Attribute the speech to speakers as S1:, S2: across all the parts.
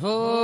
S1: Oh.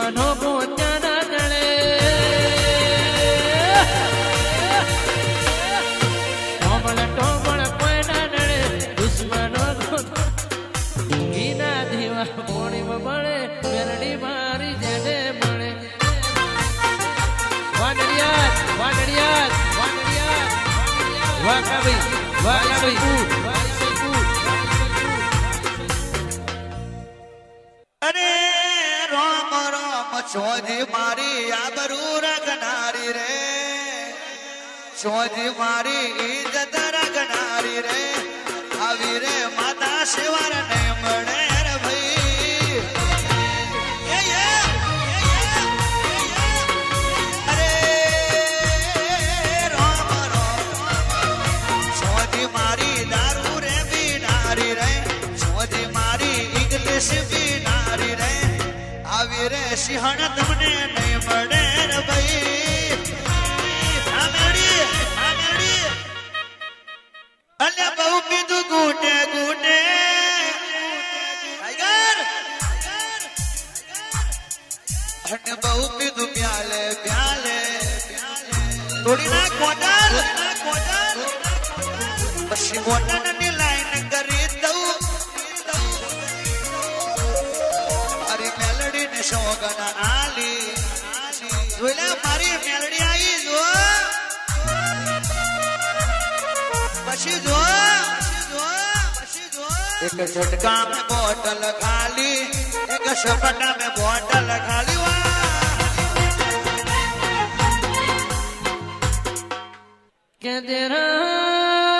S1: જીવનો પોતાના તળે ટોબળ ટોબળ કોઈના નળે દુશ્મનો ગીના દેવા પોણીમાં મળે મેરડી મારી જેને મળે. વાંગડિયાત
S2: વાંગડિયાત વાંગડિયાત વાંગડિયાત વાંગડિયાત મારી આબરૂ રગનારી રે. સોજી મારી ઈજત રગનારી રે. આવી રે માતા શિવાર ને મળે રે ભાઈ. અરે, રામ રામ. મારી દારૂ રે બિનારી રે. સોજી મારી ઇંગ્લિશ હણ તમને નહીં મળે રે ભાઈ. અને બહુ પીધું ગુટે ગુટે અને બહુ પીધું પ્યાલે પ્યાલે. થોડી ના કોટર પછી મોટા ને ને સોગન આલી જોઈલે મારી મેલડી આવી જો પછી જો એક ઝટકા મે બોટલ ખાલી એક સપટા મે બોટલ ખાલી
S1: કે તેરા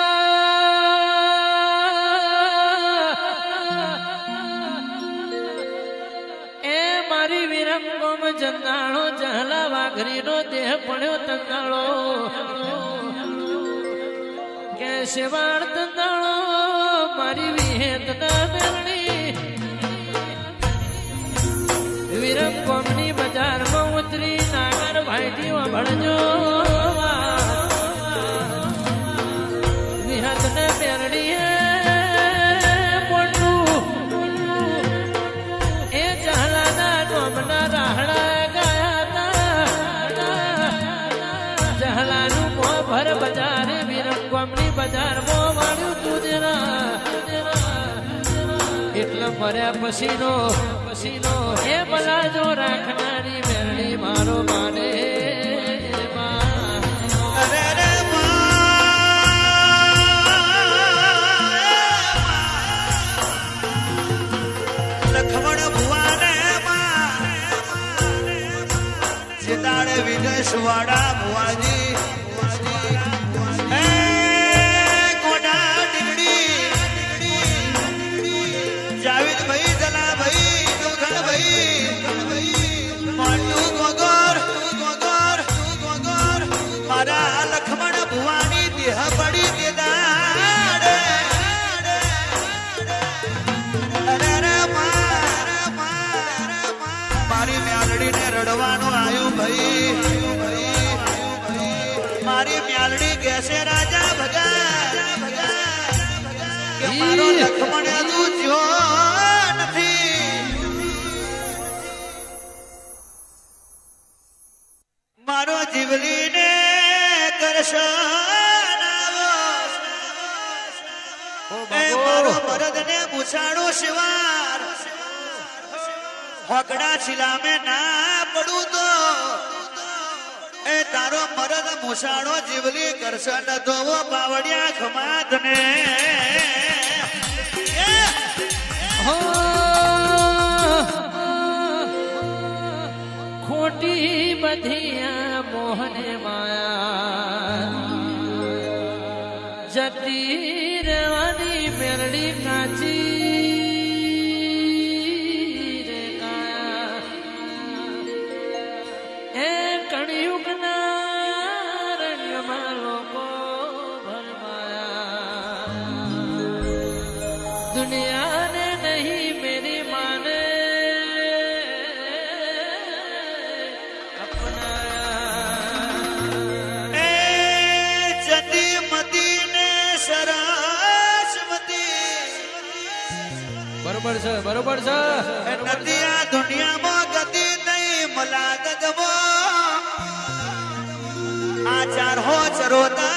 S1: શેવાળ તંદાળો મારી વિહેતના મેરણી વિરમ કોમની બજારમાં ઉતરી નાગર ભાઈજી વભળજો કરે પસીનો પસીનો એ બધા જો રાખનારી મેરણી મારો માને
S2: રડવાનું આયું ભાઈ. મારી મ્યાલડી કેસે રાજા ભગા કે મારો લખમણ તું જો નથી. મારો જીવલીને કરશો. એ મારો ભરત ને ના પડું તો. એ તારો મરદ મુસાડો જીવલી કરશે ન ધોવો બાવડિયા ખમાત ને
S1: ખોટી બધિયા મોહને માયા. જતી
S2: better leave my
S1: dear. garota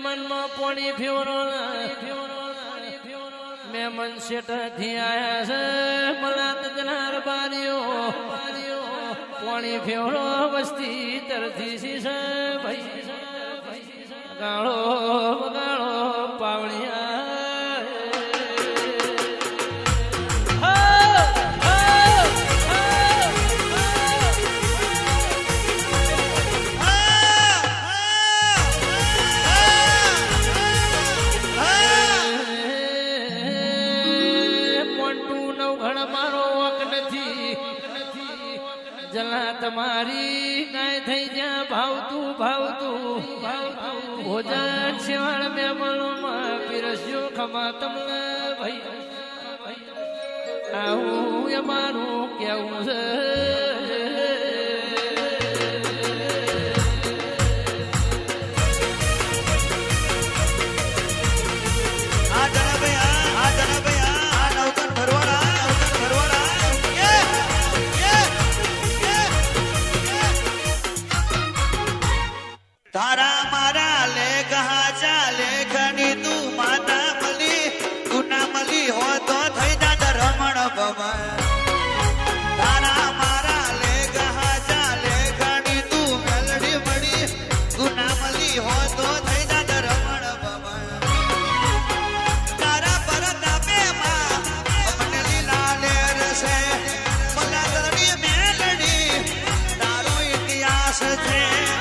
S1: મહેમાન નો પોણી ફ્યોરોણા મહેમાન શેઠથી આયા છે, મલાત જનાર બારીઓ. પોણી ફ્યોરો વસ્તી તરથી સી છે ભાઈ. ગાળો ગાળો, પાવણિયા. તમારી કાંઈ થઈ જ્યાં ભાવતું ભાવતું ભોજન ભોજા છેવાળ મે મણમાં પીરસ્યો, ખમા તમને ભાઈ. આવું એ મારું કેવું છે. আসে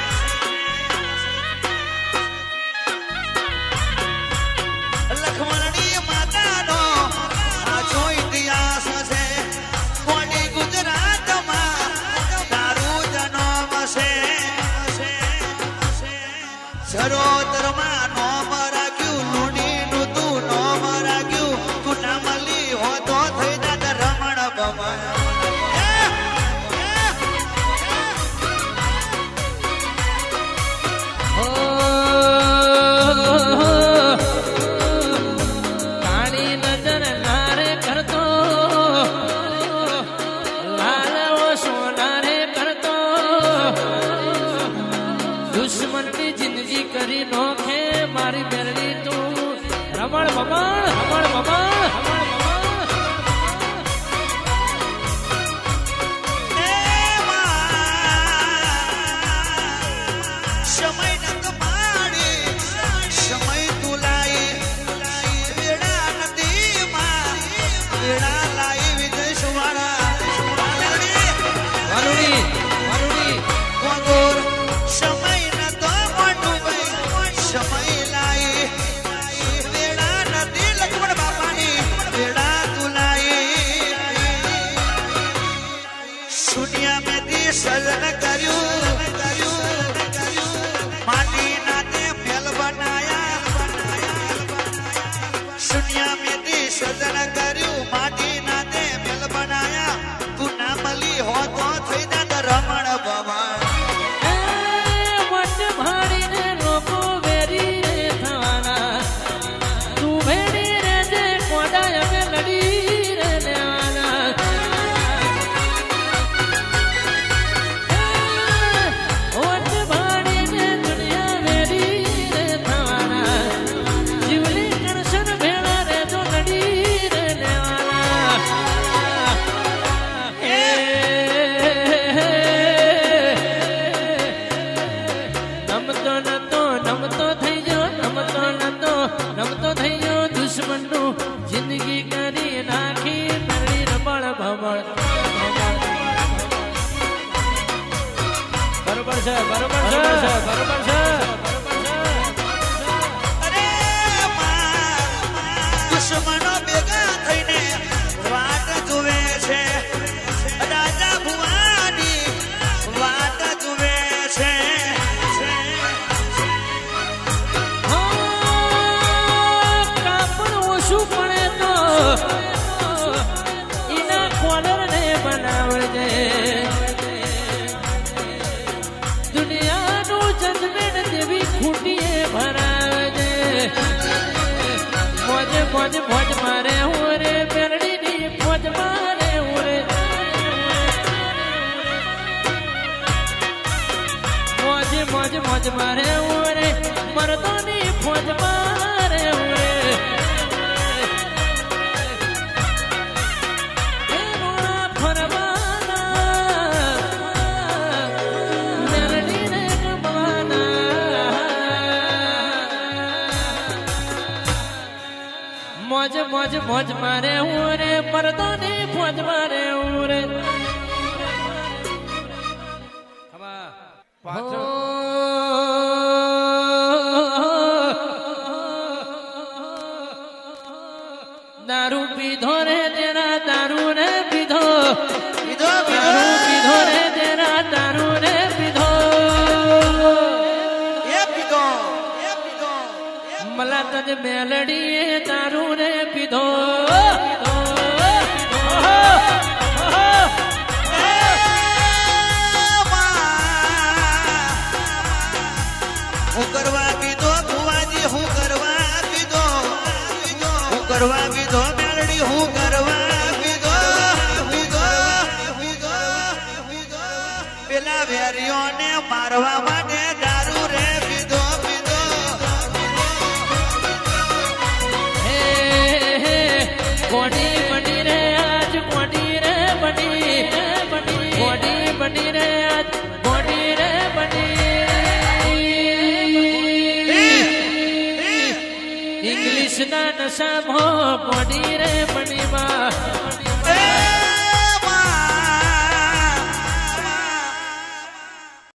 S1: મોજ મોજ મારે હું રે મેરડીની મોજ મારે હું રે. મોજ મોજ મોજ મારે હું રે, મરદોની ફોજ મારે મોજ મોજ મારે હું રે મરદોની ફોજ મારે હું રે. દારૂ પીધો રે તેના દારૂ ને પીધો. મલા મેલડીએ તારું રે પીધો.
S2: હું કરવા કીધો, ભુવાજી, હું કરવા કીધો. હું કરવા કીધો, મેલડી, હું કરવા પેલા વેરીઓને મારવા માટે
S1: નશામાં રે